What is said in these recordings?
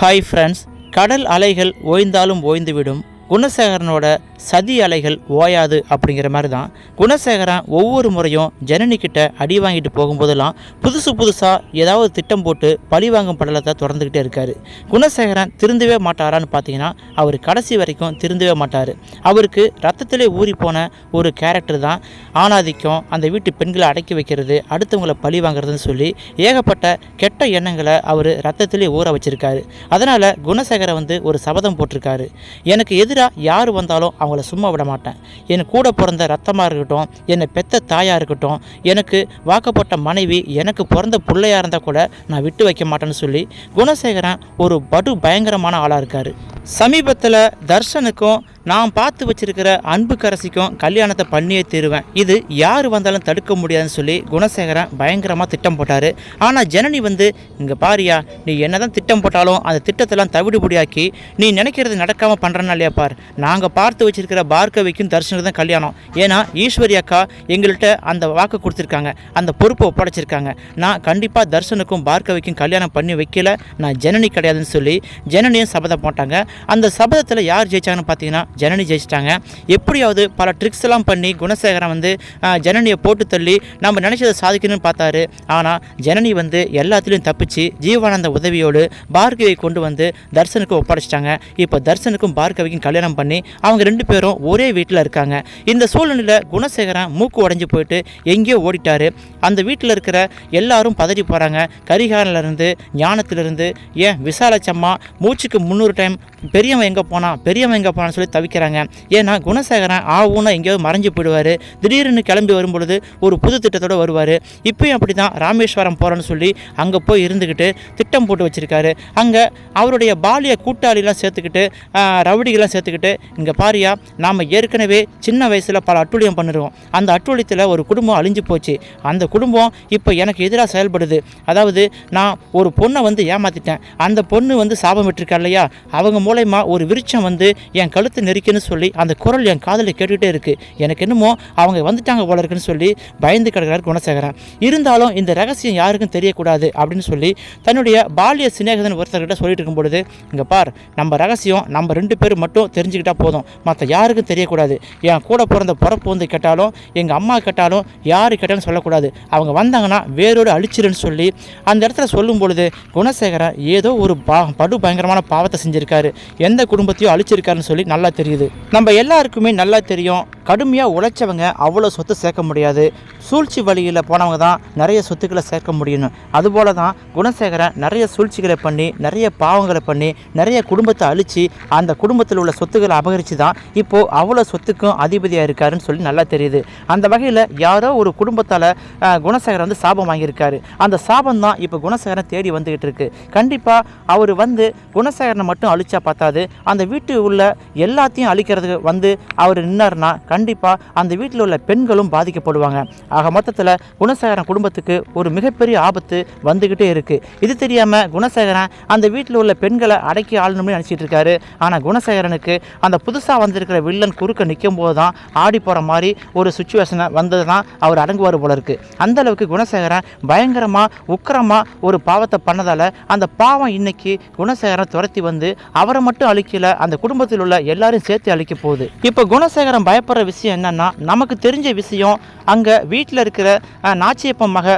Hi friends கடல் அலைகள் ஓய்ந்தாலும் ஓய்ந்துவிடும். குணசேகரனோட சதி அலைகள் ஓயாது அப்படிங்கிற மாதிரி தான். குணசேகரன் ஒவ்வொரு முறையும் ஜனனிக்கிட்ட அடி வாங்கிட்டு போகும்போதெல்லாம் புதுசு புதுசாக ஏதாவது திட்டம் போட்டு பழி வாங்கும் படலத்தை தொடர்ந்துக்கிட்டே இருக்காரு. குணசேகரன் திருந்தவே மாட்டாரான்னு பார்த்தீங்கன்னா அவர் கடைசி வரைக்கும் திருந்தவே மாட்டார். அவருக்கு ரத்தத்திலே ஊறி போன ஒரு கேரக்டர் தான் ஆணாதிக்கம் அந்த வீட்டு பெண்களை அடக்கி வைக்கிறது அடுத்தவங்களை பழி வாங்குறதுன்னு சொல்லி ஏகப்பட்ட கெட்ட எண்ணங்களை அவர் ரத்தத்திலே ஊற வச்சிருக்காரு. அதனால் குணசேகரன் வந்து ஒரு சபதம் போட்டிருக்காரு. எனக்கு எதிராக யார் வந்தாலும் அவங்கள சும்மா விட மாட்டேன். என் கூட பிறந்த ரத்தமாக இருக்கட்டும் என்னை பெத்த தாயாக இருக்கட்டும் எனக்கு வாக்கப்பட்ட மனைவி எனக்கு பிறந்த பிள்ளையாக இருந்தால் கூட நான் விட்டு வைக்க மாட்டேன்னு சொல்லி குணசேகரன் ஒரு படு பயங்கரமான ஆளாக இருக்கார். சமீபத்தில் தர்ஷனுக்கும் நான் பார்த்து வச்சிருக்கிற அன்புக்கரசிக்கும் கல்யாணத்தை பண்ணியே தீருவேன். இது யார் வந்தாலும் தடுக்க முடியாதுன்னு சொல்லி குணசேகரன் பயங்கரமாக திட்டம் போட்டார். ஆனால் ஜனனி வந்து இங்கே பாரியா நீ என்னதான் திட்டம் போட்டாலும் அந்த திட்டத்தெல்லாம் தவிடுபடியாக்கி நீ நினைக்கிறது நடக்காமல் பண்ணுறனா இல்லையா பார். நாங்கள் பார்த்து வச்சிருக்கிற பார்கவிக்கும் தர்ஷனுக்கு தான் கல்யாணம். ஏன்னா ஈஸ்வரி அக்கா எங்கள்கிட்ட அந்த வாக்கு கொடுத்துருக்காங்க. அந்த பொறுப்பை ஒப்படைச்சிருக்காங்க. நான் கண்டிப்பாக தர்ஷனுக்கும் பார்கவிக்கும் கல்யாணம் பண்ணி வைக்கல. நான் ஜனனி கிடையாதுன்னு சொல்லி ஜனனியும் சபதம் போட்டாங்க. அந்த சபதத்தில் யார் ஜெயிச்சாங்கன்னு பார்த்தீங்கன்னா ஜனனி ஜெயிச்சிட்டாங்க. எப்படியாவது பல ட்ரிக்ஸ் எல்லாம் பண்ணி குணசேகரன் வந்து ஜனனியை போட்டு தள்ளி நம்ம நினச்சதை சாதிக்கணும்னு பார்த்தாரு. ஆனால் ஜனனி வந்து எல்லாத்துலேயும் தப்பிச்சு ஜீவானந்த உதவியோடு பார்கவியை கொண்டு வந்து தர்சனுக்கு ஒப்படைச்சிட்டாங்க. இப்போ தர்சனுக்கும் பார்கவிக்கும் கல்யாணம் பண்ணி அவங்க ரெண்டு பேரும் ஒரே வீட்டில் இருக்காங்க. இந்த சூழ்நிலையில் குணசேகரன் மூக்கு உடஞ்சி போயிட்டு எங்கேயோ ஓடிட்டாரு. அந்த வீட்டில் இருக்கிற எல்லாரும் பதறி போகிறாங்க கரிகாரன்லேருந்து ஞானத்திலிருந்து ஏன் விசாலச்சம்மா மூச்சுக்கு முந்நூறு டைம் பெரியவன் எங்கே போனான் பெரியவன் எங்கே போனான்னு சொல்லி தவிக்கிறாங்க. ஏன்னா குணசேகரன் ஆவுன்னு எங்கேயோ எங்கேயாவது மறைஞ்சு போயிடுவார். திடீர்னு கிளம்பி வரும்பொழுது ஒரு புது திட்டத்தோடு வருவார். இப்பயும் அப்படி தான் ராமேஸ்வரம் போகிறேன்னு சொல்லி அங்கே போய் இருந்துக்கிட்டு திட்டம் போட்டு வச்சுருக்காரு. அங்கே அவருடைய பாலிய கூட்டாளிலாம் சேர்த்துக்கிட்டு ஆஹ், ரவுடிகள்லாம் சேர்த்துக்கிட்டு இங்கே பாரியா நாம் ஏற்கனவே சின்ன வயசில் பல அட்டூழியம் பண்ணிருவோம் அந்த அட்டுழியத்தில் ஒரு குடும்பம் அழிஞ்சு போச்சு. அந்த குடும்பம் இப்போ எனக்கு எதிராக செயல்படுது. அதாவது நான் ஒரு பொண்ணை வந்து ஏமாற்றிட்டேன் அந்த பொண்ணு வந்து சாபம் விட்டுருக்கா இல்லையா? அவங்க மூலயமா ஒரு விருட்சம் வந்து என் கழுத்து நெரிக்குன்னு சொல்லி அந்த குரல் என் காதில் கேட்டுக்கிட்டே இருக்குது எனக்கு என்னமோ அவங்க வந்துட்டாங்க போல இருக்குன்னு சொல்லி பயந்து கிடக்கிறார் குணசேகரன். இருந்தாலும் இந்த ரகசியம் யாருக்கும் தெரியக்கூடாது அப்படின்னு சொல்லி தன்னுடைய பாலிய சிநேகிதன் ஒருத்தர்கிட்ட சொல்லிட்டு இருக்கும் பொழுது இங்கே பார் நம்ம ரகசியம் நம்ம ரெண்டு பேரும் மட்டும் தெரிஞ்சுக்கிட்டா போதும். மற்ற யாருக்கும் தெரியக்கூடாது. என் கூட பிறந்த பிறப்பு வந்து கேட்டாலும் எங்கள் அம்மா கேட்டாலும் யார் கேட்டாலும் சொல்லக்கூடாது. அவங்க வந்தாங்கன்னா வேரோடு அழிச்சிருன்னு சொல்லி அந்த இடத்துல சொல்லும் பொழுது குணசேகரன் ஏதோ ஒரு பா படு பயங்கரமான பாவத்தை செஞ்சுருக்காரு. எந்த குடும்பத்தையும் அழிச்சிருக்காருன்னு சொல்லி நல்லா தெரியுது. நம்ம எல்லாருக்குமே நல்லா தெரியும். கடுமையாக உழைச்சவங்க அவ்வளோ சொத்து சேர்க்க முடியாது. சூழ்ச்சி வழியில் போனவங்க தான் நிறைய சொத்துக்களை சேர்க்க முடியும் அதுபோல தான் குணசேகரன் நிறைய சூழ்ச்சிகளை பண்ணி நிறைய பாவங்களை பண்ணி நிறைய குடும்பத்தை அழித்து அந்த குடும்பத்தில் உள்ள சொத்துக்களை அபகரித்து தான் இப்போது அவ்வளோ சொத்துக்கும் அதிபதியாக இருக்காருன்னு சொல்லி நல்லா தெரியுது. அந்த வகையில் யாரோ ஒரு குடும்பத்தால் குணசேகரன் வந்து சாபம் வாங்கியிருக்காரு. அந்த சாபம் தான் இப்போ குணசேகரன் தேடி வந்துகிட்டு இருக்கு. கண்டிப்பாக அவர் வந்து குணசேகரனை மட்டும் அழிச்சா பத்தாது. அந்த வீட்டு உள்ள எல்லாத்தையும் அழிக்கிறதுக்கு வந்து அவர் நின்னார்னா கண்டிப்பாக அந்த வீட்டில் உள்ள பெண்களும் பாதிக்கப்படுவாங்க. ஆக மொத்தத்தில் குணசேகரன் குடும்பத்துக்கு ஒரு மிகப்பெரிய ஆபத்து வந்துக்கிட்டே இருக்குது இது தெரியாமல் குணசேகரன் அந்த வீட்டில் உள்ள பெண்களை அடக்கி ஆளணும்னு நினச்சிட்டு இருக்காரு. ஆனால் குணசேகரனுக்கு அந்த புதுசாக வந்திருக்கிற வில்லன் குறுக்க நிற்கும் போது தான் ஆடி போகிற மாதிரி ஒரு சுச்சுவேஷனை வந்தது தான் அவர் அடங்குவார் போல இருக்குது அந்த அளவுக்கு குணசேகரன் பயங்கரமாக உக்கிரமாக ஒரு பாவத்தை பண்ணதால் அந்த பாவம் இன்னைக்கு குணசேகரன் துரத்தி வந்து அவரை மட்டும் அழிக்கல அந்த குடும்பத்தில் உள்ள எல்லாரும் சேர்த்து அழிக்க போகுது. இப்போ குணசேகரன் பயப்படுற விஷயம் என்னன்னா நமக்கு தெரிஞ்ச விஷயம் அங்கே வீட்டில் இருக்கிற நாச்சியப்பன் மக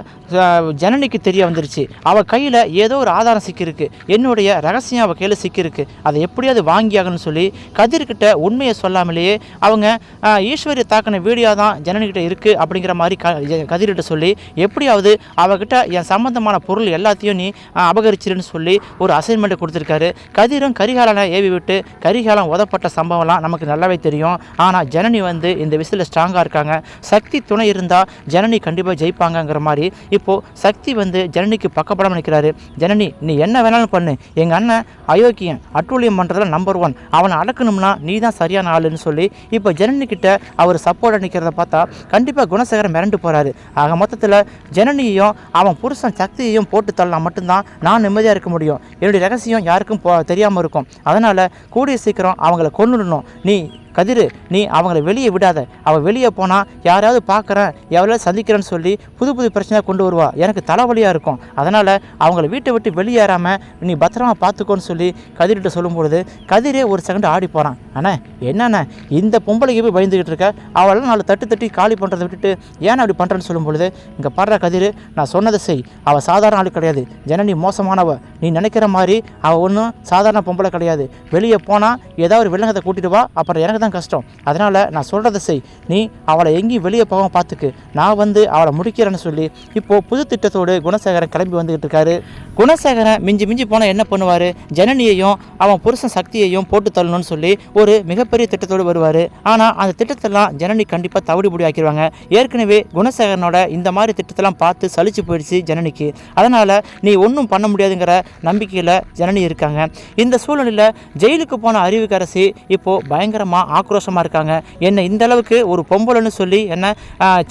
ஜனனிக்கு தெரிய வந்துருச்சு. அவள் கையில் ஏதோ ஒரு ஆதாரம் சிக்கியிருக்கு. என்னுடைய ரகசியம் அவள் கையில் சிக்கியிருக்கு. அதை எப்படியாவது வாங்கியாகணும்னு சொல்லி கதிர்கிட்ட உண்மையை சொல்லாமலேயே அவங்க அஹ், ஈஸ்வரி தாக்கின வீடியோ தான் ஜனனிக்கிட்ட இருக்குது அப்படிங்கிற மாதிரி க கதிர்கிட்ட சொல்லி எப்படியாவது அவகிட்ட என் சம்மந்தமான பொருள் எல்லாத்தையும் நீ அபகரிச்சிருன்னு சொல்லி ஒரு அசைன்மெண்ட்டை கொடுத்துருக்காரு. கதிரும் கரிகாலனை ஏவி விட்டு கரிகாலம் உதப்பட்ட சம்பவம்லாம் நமக்கு நல்லாவே தெரியும். ஆனால் ஜனனி வந்து இந்த விஷயத்தில் ஸ்ட்ராங்காக இருக்காங்க. சக்தி துணை இருந்தால் ஜனனி கண்டிப்பாக ஜெயிப்பாங்கங்கிற மாதிரி இப்போது சக்தி வந்து ஜனனிக்கு பக்கப்படாமல் நிற்கிறாரு ஜனனி நீ என்ன வேணாலும் பண்ணு. எங்கள் அண்ணன் அயோக்கியன் அட்டூழியம் பண்ணுறதுல நம்பர் ஒன் அவனை அடக்கணும்னா நீ தான் சரியான ஆளுன்னு சொல்லி இப்போ ஜனனி கிட்ட அவர் சப்போர்ட் நிற்கிறத பார்த்தா கண்டிப்பாக குணசேகரன் மிரண்டு போகிறாரு ஆக மொத்தத்தில் ஜனனியையும் அவன் புருஷன் சக்தியையும் போட்டு தள்ளலாம் மட்டும்தான் நான் நிம்மதியாக இருக்க முடியும். என்னுடைய ரகசியம் யாருக்கும் போ தெரியாமல் இருக்கும். அதனால் கூடிய சீக்கிரம் அவங்கள கொண்டுடணும் நீ கதிர் நீ அவங்கள வெளியே விடாத. அவள் வெளியே போனால் யாராவது பார்க்குறேன் எவ்வளோ சந்திக்கிறேன்னு சொல்லி புது புது பிரச்சனையாக கொண்டு வருவா. எனக்கு தலைவலியாக இருக்கும். அதனால் அவங்கள வீட்டை விட்டு வெளியேறாமல் நீ பத்திரமா பார்த்துக்கோன்னு சொல்லி கதிர்கிட்ட சொல்லும்பொழுது கதிரே ஒரு செகண்ட் ஆடி போகிறான் அண்ணா என்னண்ணே இந்த பொம்பளைக்கு போய் பயந்துக்கிட்டு இருக்க? அவளெல்லாம் நாலு தட்டு தட்டி காலி பண்ணுறதை விட்டுட்டு ஏன் அப்படி பண்ணுறேன்னு சொல்லும் பொழுது இங்கே பாடுற கதிர் நான் சொன்னதை செய். அவள் சாதாரண ஆள் கிடையாது. ஜனனி மோசமானவ. நீ நினைக்கிற மாதிரி அவள் ஒன்றும் சாதாரண பொம்பளை கிடையாது. வெளியே போனால் ஏதாவது ஒரு விலங்கத்தை கூட்டிட்டு வா அப்புறம் எனக்கு தான் கஷ்டம். அதனால் நான் சொல்கிறத செய். நீ அவளை எங்கேயும் வெளியே போகாம பார்த்துக்கு நான் வந்து அவளை முடிக்கிறேன்னு சொல்லி இப்போது புது திட்டத்தோடு குணசேகரன் கிளம்பி வந்துக்கிட்டு இருக்காரு. குணசேகரன் மிஞ்சி மிஞ்சி போனால் என்ன பண்ணுவார்? ஜனனியையும் அவன் புருஷன் சக்தியையும் போட்டு தள்ளணும்னு சொல்லி ஒரு மிகப்பெரிய திட்டத்தோடு வருவார். ஆனால் அந்த திட்டத்தெல்லாம் ஜனனி கண்டிப்பாக தவிடுபடி ஆக்கிடுவாங்க ஏற்கனவே குணசேகரனோட இந்த மாதிரி திட்டத்தெல்லாம் பார்த்து சலிச்சு போயிடுச்சு ஜனனிக்கு. அதனால் நீ ஒன்றும் பண்ண முடியாதுங்கிற நம்பிக்கையில் ஜனனி இருக்காங்க. இந்த சூழ்நிலையில் ஜெயிலுக்கு போன அறிவுக்கரசி இப்போது பயங்கரமாக ஆக்ரோஷமாக இருக்காங்க. என்னை இந்த அளவுக்கு ஒரு பொம்பளைன்னு சொல்லி என்னை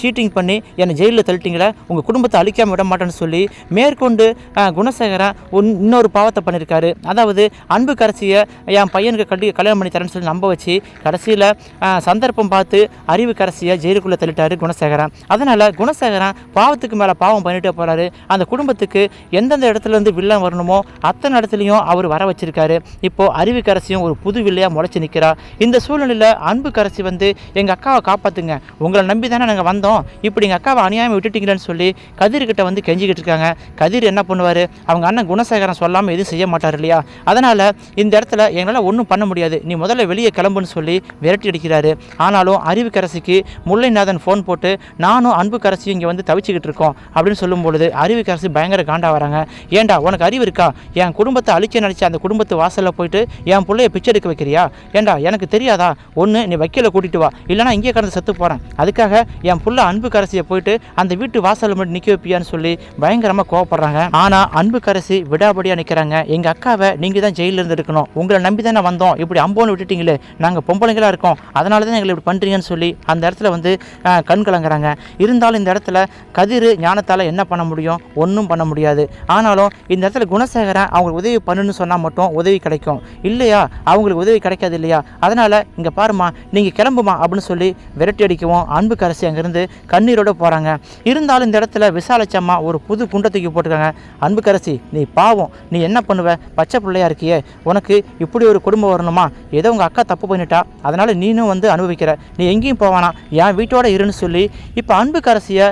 சீட்டிங் பண்ணி என்னை ஜெயிலில் தள்ளிட்டீங்களே உங்கள் குடும்பத்தை அழிக்காமல் விட மாட்டேன்னு சொல்லி மேற்கொண்டு குணசேகரன் ஒன்- இன்னொரு பாவத்தை பண்ணியிருக்காரு அதாவது அன்பு கரசியை என் பையனுக்கு கட்டி கல்யாணம் பண்ணி தரேன்னு சொல்லி நம்ப வச்சு கடைசியில் சந்தர்ப்பம் பார்த்து அறிவு கரசியை ஜெயிலுக்குள்ளே தள்ளிட்டாரு குணசேகரன் அதனால் குணசேகரன் பாவத்துக்கு மேலே பாவம் பண்ணிட்டே போகிறாரு அந்த குடும்பத்துக்கு எந்தெந்த இடத்துல இருந்து வில்லன் வரணுமோ அத்தனை இடத்துலையும் அவர் வர வச்சிருக்காரு. இப்போ அறிவு கரசியும் ஒரு புது வில்லையாக முளைச்சி நிற்கிறா இந்த சூழ்நிலை சூழ்நிலை அன்பு கரசி வந்து எங்கள் அக்காவை காப்பாற்றுங்க உங்களை நம்பி தானே நாங்கள் வந்தோம். இப்படி எங்கள் அக்காவை அநியாயம் விட்டுட்டீங்களேன்னு சொல்லி கதிர்கிட்ட வந்து கெஞ்சிக்கிட்டு இருக்காங்க. கதிர் என்ன பண்ணுவார்? அவங்க அண்ணன் குணசேகரன் சொல்லாமல் எதுவும் செய்ய மாட்டார் இல்லையா? அதனால் இந்த இடத்துல எங்களால் ஒன்றும் பண்ண முடியாது. நீ முதல்ல வெளியே கிளம்புன்னு சொல்லி விரட்டி அடிக்கிறாரு. ஆனாலும் அறிவுக்கரசிக்கு முல்லைநாதன் ஃபோன் போட்டு நானும் அன்புக்கரசியும் இங்கே வந்து தவிச்சுக்கிட்டு இருக்கோம் அப்படின்னு சொல்லும் பொழுது அறிவுக்கரசி பயங்கர காண்டா வராங்க. ஏன்டா உனக்கு அறிவு இருக்கா? என் குடும்பத்தை அழிக்க நினச்ச அந்த குடும்பத்து வாசலில் போயிட்டு என் பிள்ளைய பிச்சை எடுக்க வைக்கிறியா? ஏன்டா எனக்கு தெரியாதா? ஒன்று நீ வக்கீலை கூட்டிட்டு வா. இல்லைனா இங்கே கடந்து செத்து போகிறேன் அதுக்காக என் புள்ள அன்பு கரசியை போயிட்டு அந்த வீட்டு வாசலில் மட்டும் நிற்க வைப்பியான்னு சொல்லி பயங்கரமாக கோவப்படுறாங்க. ஆனால் அன்பு கரசி விடாபடியாக நிற்கிறாங்க எங்கள் அக்காவை நீங்கள் தான் ஜெயிலில் இருந்து எடுக்கணும். உங்களை நம்பி தானே வந்தோம். இப்படி அம்போன்னு விட்டுட்டீங்களே. நாங்கள் பொம்பளைங்களா இருக்கோம். அதனால தான் எங்களை இப்படி பண்ணுறீங்கன்னு சொல்லி அந்த இடத்துல வந்து கண் கலங்குறாங்க. இருந்தாலும் இந்த இடத்துல கதிர் ஞானத்தால் என்ன பண்ண முடியும்? ஒன்றும் பண்ண முடியாது. ஆனாலும் இந்த இடத்துல குணசேகரன் அவங்களுக்கு உதவி பண்ணுன்னு சொன்னால் மட்டும் உதவி கிடைக்கும். இல்லையா? அவங்களுக்கு உதவி கிடைக்காது இல்லையா? அதனால் இங்கே பாருமா நீங்கள் கிளம்புமா அப்படின்னு சொல்லி விரட்டி அடிக்கவும் அன்பு கரசி அங்கேருந்து கண்ணீரோட போகிறாங்க இருந்தாலும் இந்த இடத்துல விசாலச்சம்மா ஒரு புது குண்டை தூக்கி போட்டிருக்காங்க. அன்பு கரசி நீ பாவம் நீ என்ன பண்ணுவ? பச்சை பிள்ளையா இருக்கியே. உனக்கு இப்படி ஒரு குடும்பம் வரணுமா? ஏதோ உங்கள் அக்கா தப்பு பண்ணிட்டா. அதனால் நீனும் வந்து அனுபவிக்கிற. நீ எங்கேயும் போவானா? என் வீட்டோட இருன்னு சொல்லி இப்போ அன்பு கரசியை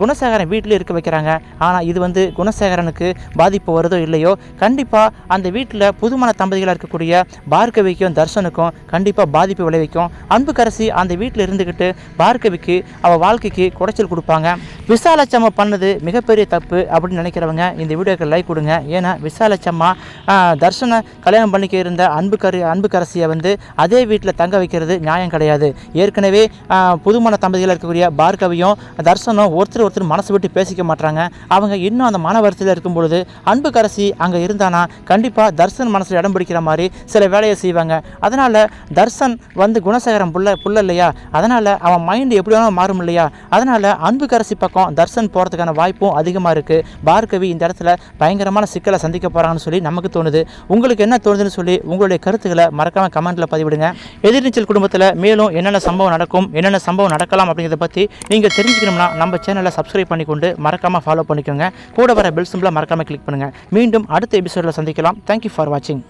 குணசேகரன் வீட்டில் இருக்க வைக்கிறாங்க. ஆனால் இது வந்து குணசேகரனுக்கு பாதிப்பு வருதோ இல்லையோ? கண்டிப்பாக அந்த வீட்டில் புதுமண தம்பதிகளாக இருக்கக்கூடிய பார்கவிக்கும் தர்ஷனுக்கும் கண்டிப்பாக பாதிப்பு விளைவிக்கும். அன்புக்கரசி அந்த வீட்டில் இருந்துக்கிட்டு பார்கவிக்கு அவள் வாழ்க்கைக்கு குடைச்சல் கொடுப்பாங்க. விசாலச்சம்மா பண்ணது மிகப்பெரிய தப்பு அப்படின்னு நினைக்கிறவங்க இந்த வீடியோக்கு லைக் கொடுங்க. ஏன்னா விசாலச்சம்மா தர்ஷனை கல்யாணம் பண்ணிக்க இருந்த அன்பு கரு வந்து அதே வீட்டில் தங்க வைக்கிறது நியாயம் கிடையாது. ஏற்கனவே புதுமண தம்பதியில் இருக்கக்கூடிய பார்கவியும் தர்ஷனும் ஒருத்தர் ஒருத்தர் மனசு விட்டு பேசிக்க மாட்டாங்க. அவங்க இன்னும் அந்த மன வருத்தத்தில் இருக்கும் பொழுது அன்புக்கரசி அங்கே இருந்தானா? கண்டிப்பாக தர்ஷன் மனசில் இடம் பிடிக்கிற மாதிரி சில வேலையை செய்வாங்க. அதனால் தர்ஷன் வந்து குணசேகரம் புள்ள புள்ள இல்லையா? அதனால் அவன் மைண்டு எப்படி வேணாலும் மாறும் இல்லையா? அதனால் அன்புக்கரசி பக்கம் தர்ஷன் போகிறதுக்கான வாய்ப்பும் அதிகமாக இருக்குது பார்கவி இந்த இடத்துல பயங்கரமான சிக்கலை சந்திக்க போகிறாங்கன்னு சொல்லி நமக்கு தோணுது. உங்களுக்கு என்ன தோணுதுன்னு சொல்லி உங்களுடைய கருத்துக்களை மறக்காமல் கமெண்ட்டில் பதிவிடுங்க. எதிர்நீச்சல் குடும்பத்தில் மேலும் என்னென்ன சம்பவம் நடக்கும் என்னென்ன சம்பவம் நடக்கலாம் அப்படிங்கிறத பற்றி நீங்கள் தெரிஞ்சுக்கணும்னா நம்ம சேனலை சப்ஸ்கிரைப் பண்ணிக்கொண்டு மறக்காமல் ஃபாலோ பண்ணிக்கோங்க. கூட வர பெல் சிம்பிளாக மறக்காமல் கிளிக் பண்ணுங்கள் மீண்டும் அடுத்த எபிசோடில் சந்திக்கலாம். தேங்க்யூ ஃபார் வாட்சிங்